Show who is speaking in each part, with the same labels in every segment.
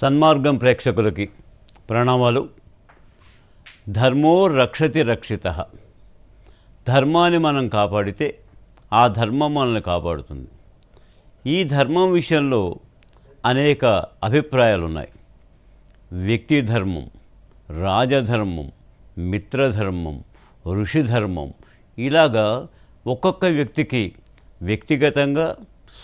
Speaker 1: సన్మార్గం ప్రేక్షకులకి ప్రణామాలు. ధర్మో రక్షతి రక్షిత. ధర్మాన్ని మనం కాపాడితే ఆ ధర్మం మనల్ని కాపాడుతుంది. ఈ ధర్మం విషయంలో అనేక అభిప్రాయాలు ఉన్నాయి వ్యక్తి ధర్మం రాజధర్మం మిత్రధర్మం ఋషిధర్మం ఇలాగా ఒక్కొక్క వ్యక్తికి వ్యక్తిగతంగా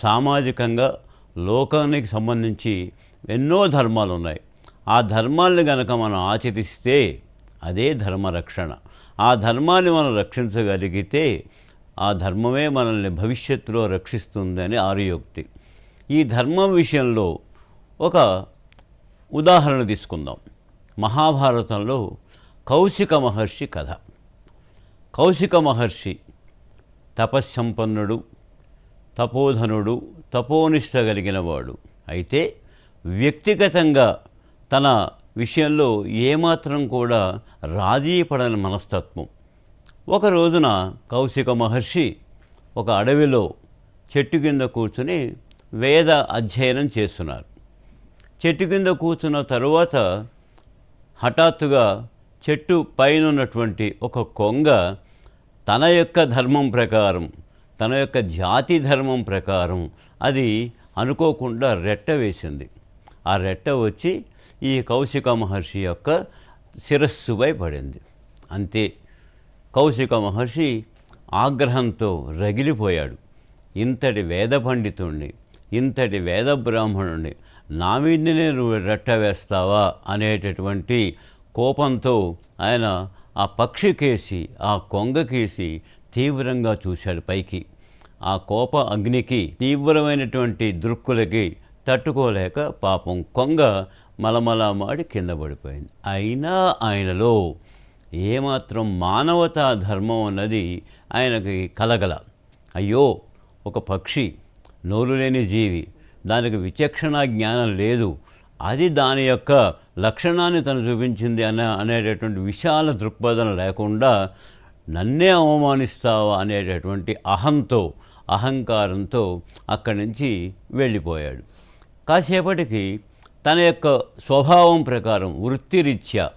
Speaker 1: సామాజికంగా లోకానికి సంబంధించి ఎన్నో ధర్మాలు ఉన్నాయి ఆ ధర్మాల్ని గనక మనం ఆచరిస్తే అదే ధర్మరక్షణ. ఆ ధర్మాన్ని మనం రక్షించగలిగితే ఆ ధర్మమే మనల్ని భవిష్యత్తులో రక్షిస్తుందని ఆరుయోక్తి ఈ ధర్మం విషయంలో ఒక ఉదాహరణ తీసుకుందాం. మహాభారతంలో కౌశిక మహర్షి కథ. కౌశిక మహర్షి తపస్సంపన్నుడు తపోధనుడు తపోనిష్ట కలిగినవాడు అయితే వ్యక్తిగతంగా తన విషయంలో ఏమాత్రం కూడా రాజీ పడని మనస్తత్వం. ఒక రోజున కౌశిక మహర్షి ఒక అడవిలో చెట్టు కింద కూర్చుని వేద అధ్యయనం చేస్తున్నారు. చెట్టు కింద కూర్చున్న తరువాత హఠాత్తుగా చెట్టు పైన ఉన్నటువంటి ఒక కొంగ తన యొక్క ధర్మం ప్రకారం తన యొక్క జాతి ధర్మం ప్రకారం అది అనుకోకుండా రెట్ట వేసింది. ఆ రెట్ట వచ్చి ఈ కౌశిక మహర్షి యొక్క శిరస్సుపై పడింది. అంతే కౌశిక మహర్షి ఆగ్రహంతో రగిలిపోయాడు. ఇంతటి వేద పండితుణ్ణి ఇంతటి వేద బ్రాహ్మణుణ్ణి నా మీదనే నువ్వు రెట్ట వేస్తావా అనేటటువంటి కోపంతో ఆయన ఆ పక్షికేసి ఆ కొంగకేసి తీవ్రంగా చూశాడు పైకి. ఆ కోప అగ్నికి తీవ్రమైనటువంటి దృక్కులకి తట్టుకోలేక పాపం కొంగ మలమలా మాడి కింద పడిపోయింది. అయినా ఆయనలో ఏమాత్రం మానవతా ధర్మం అన్నది ఆయనకి కలగల. అయ్యో ఒక పక్షి నోరు లేని జీవి దానికి విచక్షణ జ్ఞానం లేదు. అది దాని యొక్క లక్షణాన్ని తను చూపించింది అనే అనేటటువంటి విశాల దృక్పథం లేకుండా నన్నే అవమానిస్తావా అనేటటువంటి అహంతో అహంకారంతో అక్కడి నుంచి వెళ్ళిపోయాడు. కాసేపటికి తన యొక్క స్వభావం ప్రకారం వృత్తిరీత్యా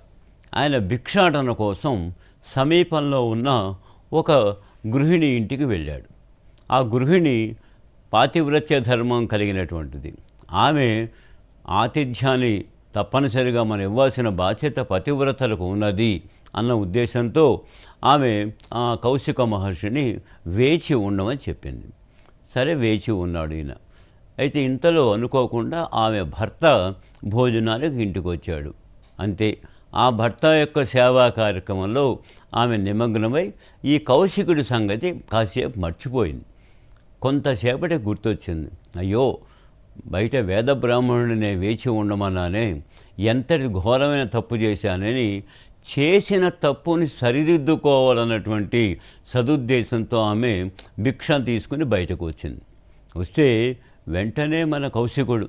Speaker 1: ఆయన భిక్షాటన కోసం సమీపంలో ఉన్న ఒక గృహిణి ఇంటికి వెళ్ళాడు. ఆ గృహిణి పాతివ్రత్య ధర్మం కలిగినటువంటిది. ఆమె ఆతిథ్యాన్ని తప్పనిసరిగా మనం ఇవ్వాల్సిన బాధ్యత పతివ్రతలకు ఉన్నది అన్న ఉద్దేశంతో ఆమె ఆ కౌశిక మహర్షిని వేచి ఉండమని చెప్పింది. సరే వేచి ఉన్నాడు ఈయన. అయితే ఇంతలో అనుకోకుండా ఆమె భర్త భోజనానికి ఇంటికి వచ్చాడు అంతే ఆ భర్త యొక్క సేవా కార్యక్రమంలో ఆమె నిమగ్నమై ఈ కౌశికుడి సంగతి కాసేపు మర్చిపోయింది. కొంతసేపటి గుర్తొచ్చింది అయ్యో బయట వేద బ్రాహ్మణుడినే వేచి ఉండమన్నానే ఎంతటి ఘోరమైన తప్పు చేశానని చేసిన తప్పుని సరిదిద్దుకోవాలన్నటువంటి సదుద్దేశంతో ఆమె భిక్ష తీసుకుని బయటకు వచ్చింది. వస్తే వెంటనే మన కౌశికుడు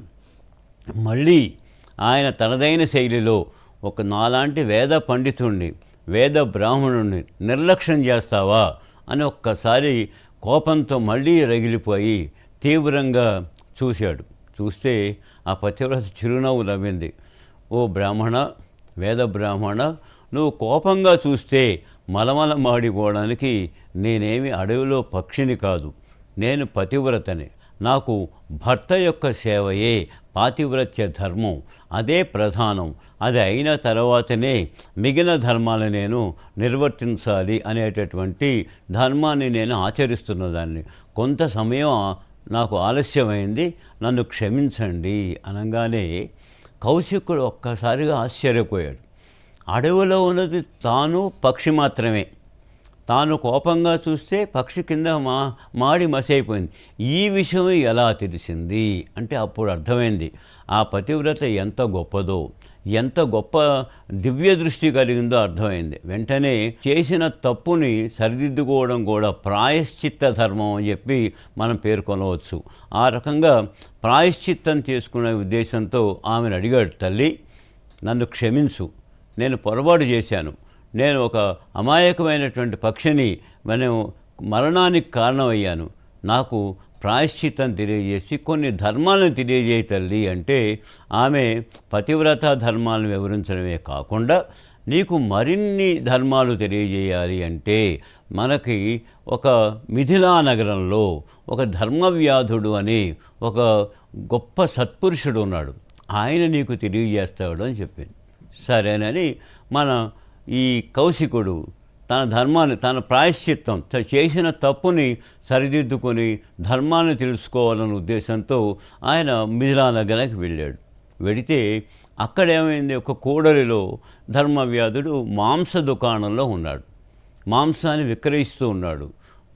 Speaker 1: మళ్ళీ ఆయన తనదైన శైలిలో ఒక నాలాంటి వేద పండితుణ్ణి వేద బ్రాహ్మణుణ్ణి నిర్లక్ష్యం చేస్తావా అని ఒక్కసారి కోపంతో మళ్ళీ రగిలిపోయి తీవ్రంగా చూశాడు. చూస్తే ఆ పతివ్రత చిరునవ్వు నవ్వింది. ఓ బ్రాహ్మణ వేద బ్రాహ్మణ నువ్వు కోపంగా చూస్తే మలమల మాడిపోవడానికి నేనేమి అడవిలో పక్షిని కాదు నేను పతివ్రతని. నాకు భర్త యొక్క సేవయే పాతివ్రత్య ధర్మం. అదే ప్రధానం. అది అయిన తర్వాతనే మిగిలిన ధర్మాలు నేను నిర్వర్తించాలి అనేటటువంటి ధర్మాన్ని నేను ఆచరిస్తున్న దాన్ని. కొంత సమయం నాకు ఆలస్యమైంది. నన్ను క్షమించండి అనగానే కౌశికుడు ఒక్కసారిగా ఆశ్చర్యపోయాడు. అడవిలో ఉన్నది తాను పక్షి మాత్రమే. తాను కోపంగా చూస్తే పక్షి కింద మా మాడి మసైపోయింది. ఈ విషయం ఎలా తెలిసింది? అంటే అప్పుడు అర్థమైంది. ఆ పతివ్రత ఎంత గొప్పదో ఎంత గొప్ప దివ్య దృష్టి కలిగిందో అర్థమైంది. వెంటనే చేసిన తప్పుని సరిదిద్దుకోవడం కూడా ప్రాయశ్చిత్త ధర్మం అని చెప్పి మనం పేర్కొనవచ్చు. ఆ రకంగా ప్రాయశ్చిత్తం చేసుకునే ఉద్దేశంతో ఆమెను అడిగాడు తల్లి నన్ను క్షమించు. నేను పొరపాటు చేశాను. నేను ఒక అమాయకమైనటువంటి పక్షిని మనం మరణానికి కారణమయ్యాను. నాకు ప్రాయశ్చిత్తం తెలియజేసి కొన్ని ధర్మాలను తెలియజేయ తల్లి అంటే ఆమె పతివ్రత ధర్మాలను వివరించడమే కాకుండా నీకు మరిన్ని ధర్మాలు తెలియజేయాలి అంటే మనకి ఒక మిథిలా నగరంలో ఒక ధర్మవ్యాధుడు అని ఒక గొప్ప సత్పురుషుడు ఉన్నాడు. ఆయన నీకు తెలియజేస్తాడు అని చెప్పింది. సరేనని మన ఈ కౌశికుడు తన ధర్మాన్ని తన ప్రాయశ్చిత్తం చేసిన తప్పుని సరిదిద్దుకొని ధర్మాన్ని తెలుసుకోవాలనే ఉద్దేశంతో ఆయన మిథిలా నగరానికి వెళ్ళాడు. వెడితే అక్కడేమైంది? ఒక కూడలిలో ధర్మవ్యాధుడు మాంస దుకాణంలో ఉన్నాడు. మాంసాన్ని విక్రయిస్తూ ఉన్నాడు.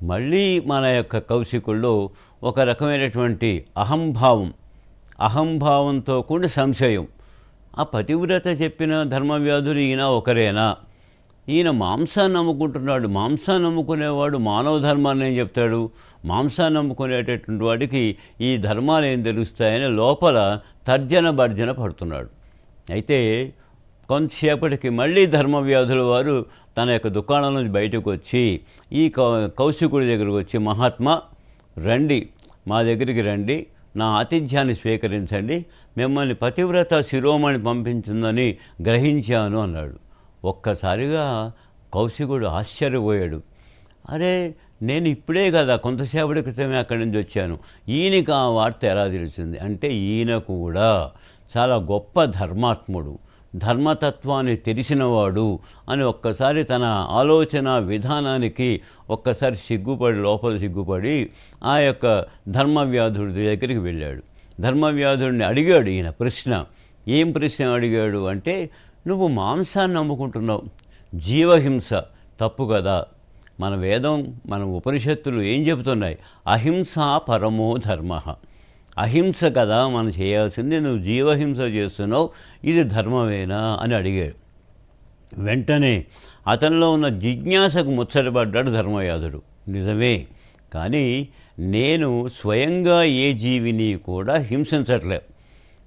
Speaker 1: మళ్ళీ మన యొక్క కౌశికుల్లో ఒక రకమైనటువంటి అహంభావం అహంభావంతో కూడిన సంశయం ఆ పతివ్రత చెప్పిన ధర్మవ్యాధులు ఈయన ఒకరేనా? ఈయన మాంసాన్ని నమ్ముకుంటున్నాడు. మాంసాన్ని నమ్ముకునేవాడు మానవ ధర్మాన్ని ఏం చెప్తాడు? మాంసాన్ని నమ్ముకునేటటువంటి వాడికి ఈ ధర్మాలు ఏం తెలుస్తాయని లోపల తర్జన భర్జన పడుతున్నాడు. అయితే కొంతసేపటికి మళ్ళీ ధర్మవ్యాధుల వారు తన యొక్క దుకాణం నుంచి బయటకు వచ్చి ఈ కౌ కౌశికుడి దగ్గరకు వచ్చి మహాత్మా రండి మా దగ్గరికి రండి నా ఆతిథ్యాన్ని స్వీకరించండి. మిమ్మల్ని పతివ్రత శిరోమణి పంపించిందని గ్రహించాను అన్నాడు. ఒక్కసారిగా కౌశికుడు ఆశ్చర్యపోయాడు. అరే నేను ఇప్పుడే కదా కొంతసేపటి క్రితమే అక్కడి నుంచి వచ్చాను. ఈయనకి ఆ వార్త ఎలా తెలిసింది? అంటే ఈయన కూడా చాలా గొప్ప ధర్మాత్ముడు. ధర్మతత్వాన్ని తెలిసినవాడు అని ఒక్కసారి తన ఆలోచన విధానానికి ఒక్కసారి సిగ్గుపడి లోపల సిగ్గుపడి ఆ యొక్క ధర్మవ్యాధుడి దగ్గరికి వెళ్ళాడు. ధర్మవ్యాధుడిని అడిగాడు ఈయన ప్రశ్న. ఏం ప్రశ్న అడిగాడు అంటే నువ్వు మాంసాన్ని నమ్ముకుంటున్నావు. జీవహింస తప్పు కదా. మన వేదం మన ఉపనిషత్తులు ఏం చెబుతున్నాయి? అహింస పరమో ధర్మ. అహింస కదా మనం చేయాల్సింది నువ్వు జీవహింస చేస్తున్నావు ఇది ధర్మమేనా అని అడిగాడు. వెంటనే అతనిలో ఉన్న జిజ్ఞాసకు ముచ్చటపడ్డాడు ధర్మయాదుడు. నిజమే కానీ నేను స్వయంగా ఏ జీవిని కూడా హింసించట్లే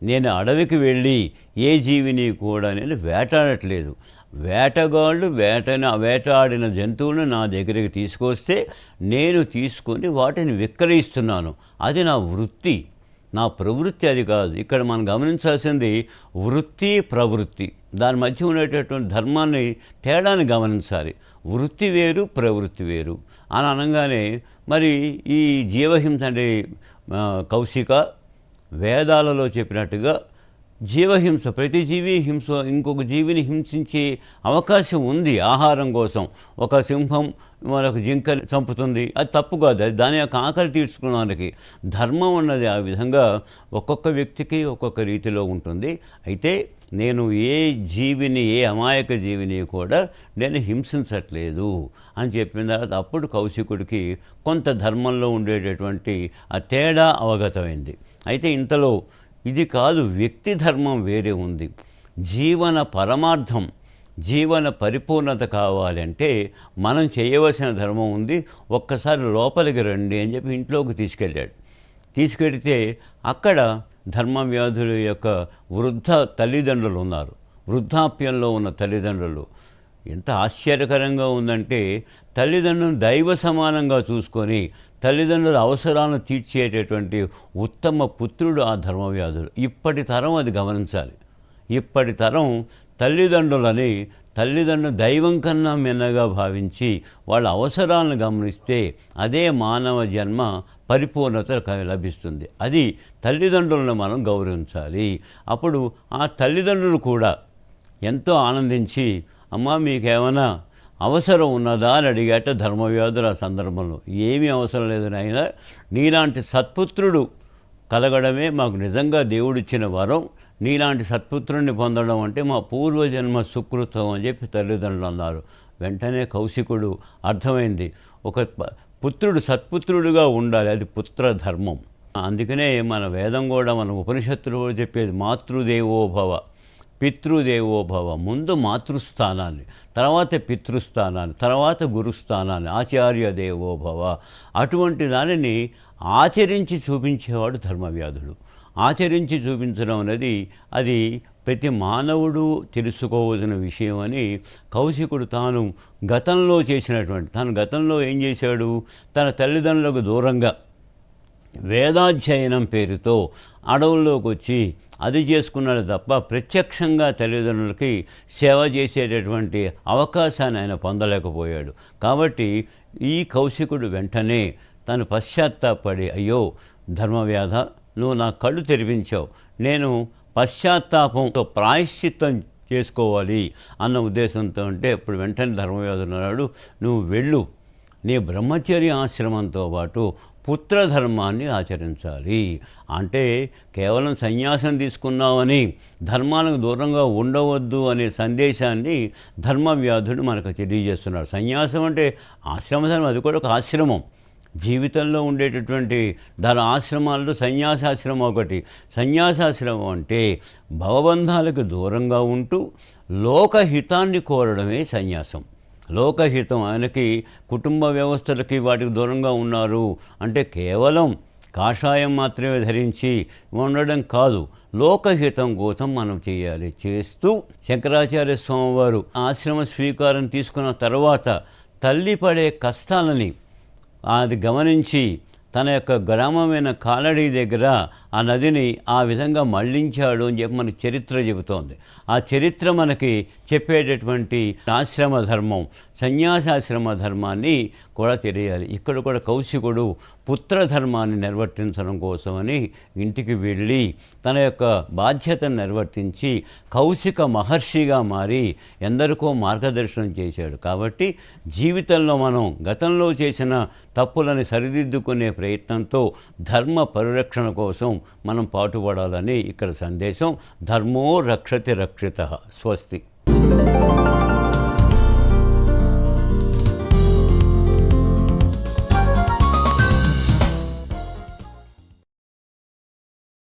Speaker 1: నేను అడవికి వెళ్ళి ఏ జీవిని కూడా నేను వేటాడట్లేదు. వేటగాళ్ళు వేటన వేటాడిన జంతువులను నా దగ్గరికి తీసుకొస్తే నేను తీసుకొని వాటిని విక్రయిస్తున్నాను. అది నా వృత్తి. నా ప్రవృత్తి అది కాదు. ఇక్కడ మనం గమనించాల్సింది వృత్తి ప్రవృత్తి. దాని మధ్య ఉండేటటువంటి ధర్మాన్ని తేడాన్ని గమనించాలి. వృత్తి వేరు ప్రవృత్తి వేరు. అని అనగానే మరి ఈ జీవహింస అంటే కౌశిక వేదాలలో చెప్పినట్టుగా జీవహింస ప్రతి జీవి హింస ఇంకొక జీవిని హింసించే అవకాశం ఉంది ఆహారం కోసం. ఒక సింహం మరొక జింకని చంపుతుంది. అది తప్పు కాదు అది దాని యొక్క ఆకలి తీర్చుకోవడానికి ధర్మం ఉన్నది ఆ విధంగా ఒక్కొక్క వ్యక్తికి ఒక్కొక్క రీతిలో ఉంటుంది. అయితే నేను ఏ జీవిని ఏ అమాయక జీవిని కూడా నేను హింసించట్లేదు అని చెప్పిన తర్వాత అప్పుడు కౌశికుడికి కొంత ధర్మంలో ఉండేటటువంటి ఆ తేడా అవగతమైంది. అయితే ఇంతలో ఇది కాదు వ్యక్తి ధర్మం వేరే ఉంది. జీవన పరమార్థం జీవన పరిపూర్ణత కావాలంటే మనం చేయవలసిన ధర్మం ఉంది. ఒక్కసారి లోపలికి రండి అని చెప్పి ఇంట్లోకి తీసుకెళ్ళాడు. తీసుకెడితే అక్కడ ధర్మవ్యాధుల యొక్క వృద్ధ తల్లిదండ్రులు ఉన్నారు. వృద్ధాప్యంలో ఉన్న తల్లిదండ్రులు. ఎంత ఆశ్చర్యకరంగా ఉందంటే తల్లిదండ్రులను దైవ సమానంగా చూసుకొని తల్లిదండ్రుల అవసరాలను తీర్చేటటువంటి ఉత్తమ పుత్రుడు ఆ ధర్మవ్యాధుడు. ఇప్పటి తరం అది గమనించాలి. ఇప్పటి తరం తల్లిదండ్రులని తల్లిదండ్రులు దైవం కన్నా మిన్నగా భావించి వాళ్ళ అవసరాలను గమనిస్తే అదే మానవ జన్మ పరిపూర్ణత లభిస్తుంది. అది తల్లిదండ్రులను మనం గౌరవించాలి. అప్పుడు ఆ తల్లిదండ్రులు కూడా ఎంతో ఆనందించి అమ్మ మీకేమైనా అవసరం ఉన్నదా అని అడిగాట ధర్మవ్యాధుల సందర్భంలో. ఏమీ అవసరం లేదు నాయన. నీలాంటి సత్పుత్రుడు కలగడమే మాకు నిజంగా దేవుడిచ్చిన వరం. నీలాంటి సత్పుత్రుడిని పొందడం అంటే మా పూర్వజన్మ సుకృతం అని చెప్పి తల్లిదండ్రులు అన్నారు. వెంటనే కౌశికుడు అర్థమైంది. ఒక పుత్రుడు సత్పుత్రుడుగా ఉండాలి. అది పుత్ర ధర్మం. అందుకనే మన వేదం కూడా మన ఉపనిషత్తులు చెప్పేది మాతృదేవోభవ. పితృదేవోభవ ముందు మాతృస్థానాన్ని తర్వాత పితృస్థానాన్ని తర్వాత గురుస్థానాన్ని ఆచార్య దేవోభవ అటువంటి దానిని ఆచరించి చూపించేవాడు ధర్మవ్యాధుడు. ఆచరించి చూపించడం అనేది అది ప్రతి మానవుడు తెలుసుకోవలసిన విషయం అని కౌశికుడు తాను గతంలో చేసినటువంటి తాను గతంలో ఏం చేశాడు? తన తల్లిదండ్రులకు దూరంగా వేదాధ్యయనం పేరుతో అడవుల్లోకి వచ్చి అది చేసుకున్నాడు తప్ప ప్రత్యక్షంగా తల్లిదండ్రులకి సేవ చేసేటటువంటి అవకాశాన్ని ఆయన పొందలేకపోయాడు. కాబట్టి ఈ కౌశికుడు వెంటనే తను పశ్చాత్తాపడి అయ్యో ధర్మవ్యాధ నువ్వు నా కళ్ళు తెరిపించావు. నేను పశ్చాత్తాపంతో ప్రాయశ్చిత్తం చేసుకోవాలి అన్న ఉద్దేశంతో అంటే ఇప్పుడు వెంటనే ధర్మవ్యాధుడు అన్నాడు నువ్వు వెళ్ళు. నీ బ్రహ్మచర్య ఆశ్రమంతో పాటు పుత్రధర్మాన్ని ఆచరించాలి. అంటే కేవలం సన్యాసం తీసుకున్నామని ధర్మాలకు దూరంగా ఉండవద్దు అనే సందేశాన్ని ధర్మవ్యాధుడు మనకు తెలియజేస్తున్నాడు. సన్యాసం అంటే ఆశ్రమధర్మం అది కూడా ఒక ఆశ్రమం. జీవితంలో ఉండేటటువంటి దాని ఆశ్రమాల్లో సన్యాసాశ్రమం ఒకటి. సన్యాసాశ్రమం అంటే భవబంధాలకు దూరంగా ఉంటూ లోకహితాన్ని కోరడమే సన్యాసం. లోకహితం. ఆయనకి కుటుంబ వ్యవస్థలకి వాటికి దూరంగా ఉన్నారు. అంటే కేవలం కాషాయం మాత్రమే ధరించి ఉండడం కాదు లోకహితం కోసం మనం చేయాలి. చేస్తూ శంకరాచార్య స్వామివారు ఆశ్రమ స్వీకారం తీసుకున్న తర్వాత తల్లి పడే కష్టాలని అది గమనించి తన యొక్క గ్రామమైన కాలడీ దగ్గర ఆ నదిని ఆ విధంగా మళ్ళించాడు అని చెప్పి మనకి చరిత్ర చెబుతోంది. ఆ చరిత్ర మనకి చెప్పేటటువంటి ఆశ్రమ ధర్మం సన్యాసాశ్రమ ధర్మాన్ని కూడా తెలియాలి. ఇక్కడ కూడా కౌశికుడు పుత్ర ధర్మాన్ని నిర్వర్తించడం కోసమని ఇంటికి వెళ్ళి తన యొక్క బాధ్యతను నిర్వర్తించి కౌశిక మహర్షిగా మారి ఎందరికో మార్గదర్శనం చేశాడు. కాబట్టి జీవితంలో మనం గతంలో చేసిన తప్పులని సరిదిద్దుకునే ప్రయత్నంతో ధర్మ పరిరక్షణ కోసం మనం పాటుపడాలని ఇక్కడ సందేశం. ధర్మో రక్షతి రక్షిత. స్వస్తి.